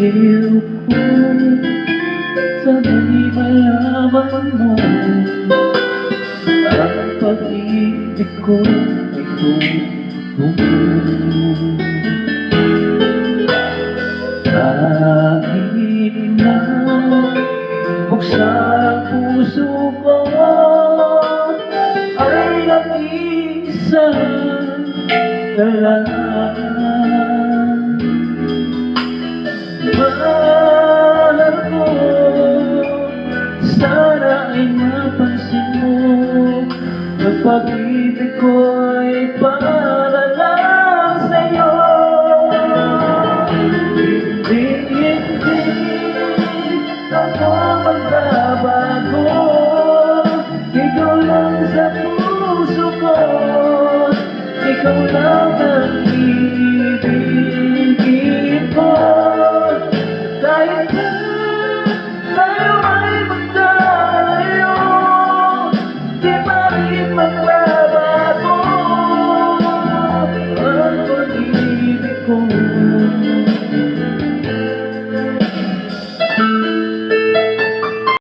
baliw ko Sana'y malaman mo Ang pag-ibig ko ay Kahit na buksan ang puso ko Ay nag-isa lang ay napansin mo. Na pag-ibig ko ay para lang sa'yo. Hindi, hindi ako magbabago. Ikaw lang sa puso ko. Ikaw lang ang ibigin ko. Kahit na, come